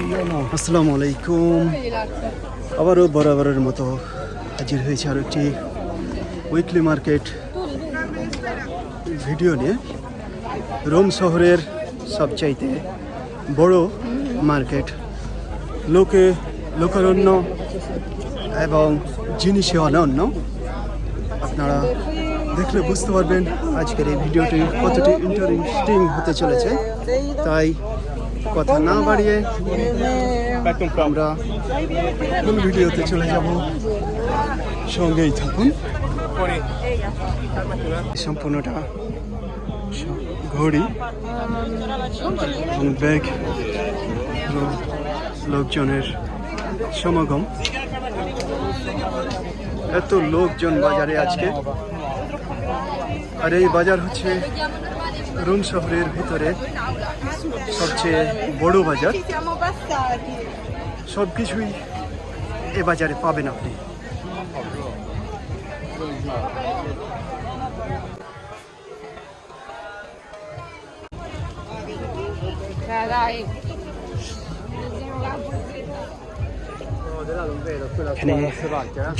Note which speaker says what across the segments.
Speaker 1: আসসালামু আলাইকুম আবারও বরাবরের মতো হাজির হয়েছে আরও একটি উইকলি মার্কেট ভিডিও নিয়ে। রোম শহরের সবচাইতে বড় মার্কেট লোকে লোকারণ্য এবং জিনিসে অনন্য। আপনারা দেখলে বুঝতে পারবেন আজকের এই ভিডিওটি কতটি ইন্টারেস্টিং হতে চলেছে। তাই কথা না বাড়িয়ে আমরা মূল ভিডিওতে চলে যাব। সঙ্গেই থাকুন। সম্পূর্ণটা ঘড়ি। ব্যাগ লোকজনের সমাগম। এত লোকজন বাজারে আজকে। আর এই বাজার হচ্ছে রোম শহরের ভিতরে সবচেয়ে বড় বাজার। সব কিছুই এ বাজারে পাবেন আপনি।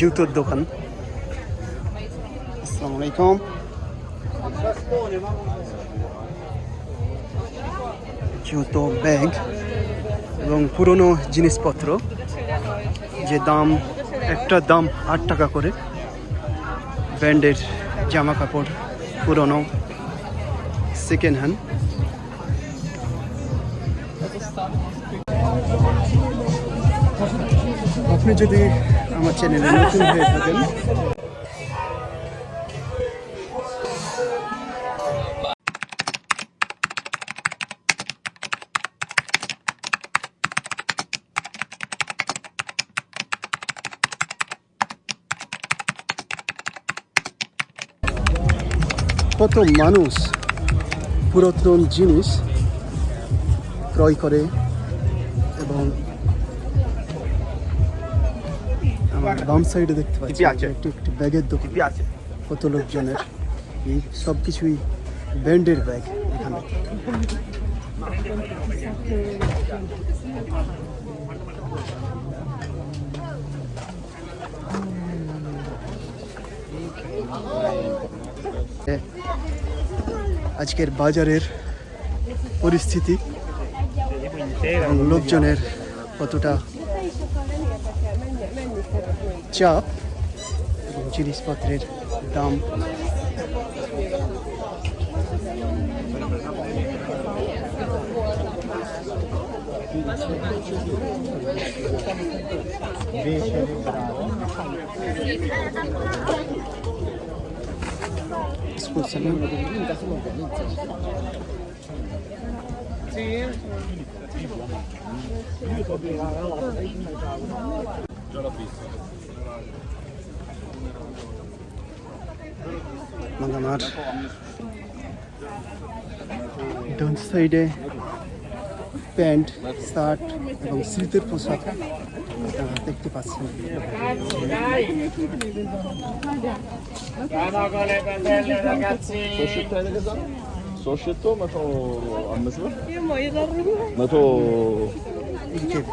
Speaker 1: জুতোর দোকান। আসসালামু আলাইকুম। জুতো ব্যাগ এবং পুরনো জিনিসপত্র, যে দাম, একটা দাম আট টাকা করে। ব্র্যান্ডের জামা কাপড় পুরনো সেকেন্ড হ্যান্ড আপনি যদি আমার চ্যানেলে নতুন হয়ে থাকেন কত মানুষ পুরাতন জিনিস ক্রয় করে এবং আমার বাম সাইডে দেখতে পাচ্ছি। একটি একটি ব্যাগের দোকান। কত লোকজনের এই সব কিছুই ব্র্যান্ডের ব্যাগ এখানে। আজকের বাজারের পরিস্থিতি এবং লোকজনের কতটা চাপ এবং জিনিসপত্রের দাম। Scusami. এবং আমার ডান সাইডে প্যান্ট শার্ট এবং শীতের পোশাক আপনারা দেখতে পাচ্ছেন।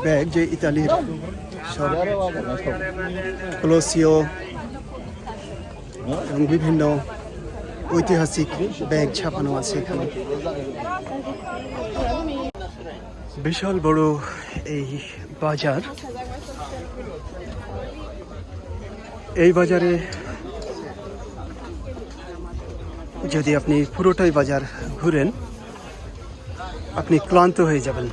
Speaker 1: ব্যাগ যে ইতালির সব কলসিও এবং বিভিন্ন ঐতিহাসিক ব্যাগ ছাপানো আছে এখানে। বিশাল বড় এই বাজার। এই বাজারে যদি আপনি পুরোটাই বাজার ঘুরেন, আপনি ক্লান্ত হয়ে যাবেন।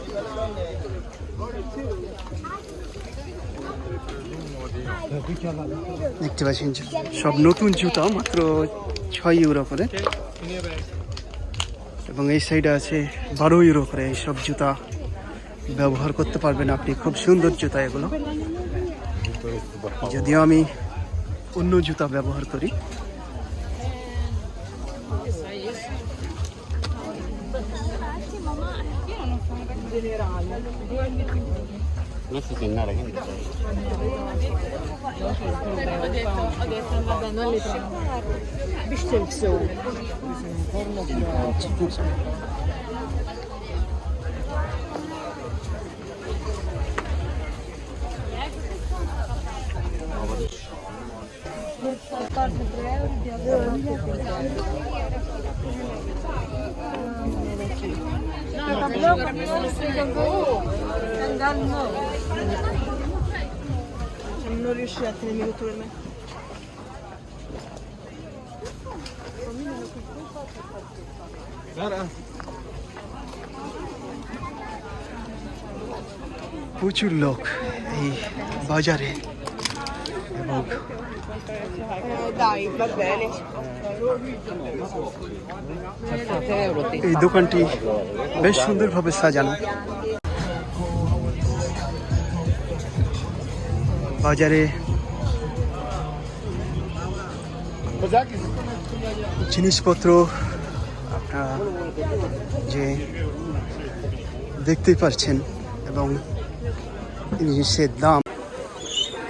Speaker 1: দেখতে পাচ্ছেন সব নতুন জুতা, মাত্র ছয় ইউরো করে। এবং এই সাইডে আছে বারো ইউরো করে এই সব জুতা। ব্যবহার করতে পারবেন আপনি। খুব সুন্দর জুতা এগুলো। যদিও আমি অন্য জুতা ব্যবহার করি।
Speaker 2: Non riuscire a tenermi tutto per me.
Speaker 1: প্রচুর লোক এই বাজারে এবং এই দোকানটি বেশ সুন্দরভাবে সাজানো। বাজারে জিনিসপত্র আপনারা যে দেখতেই পাচ্ছেন এবং জিনিসের দাম,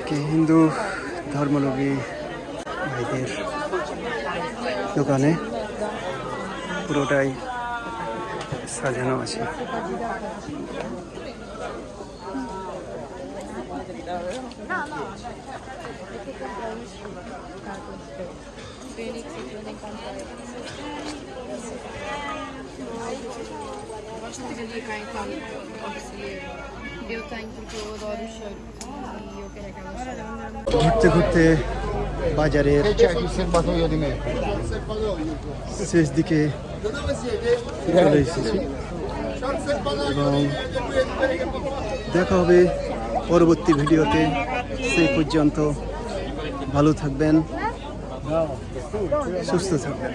Speaker 1: কি হিন্দু ধর্মলম্বী ভাইদের দোকানে পুরোটাই সাজানো আছে।
Speaker 3: Gosto de dedicar
Speaker 1: ঘুরতে ঘুরতে বাজারের শেষ দিকে চলে এসেছি। এবং দেখা হবে পরবর্তী ভিডিওতে। সেই পর্যন্ত ভালো থাকবেন, সুস্থ থাকবেন।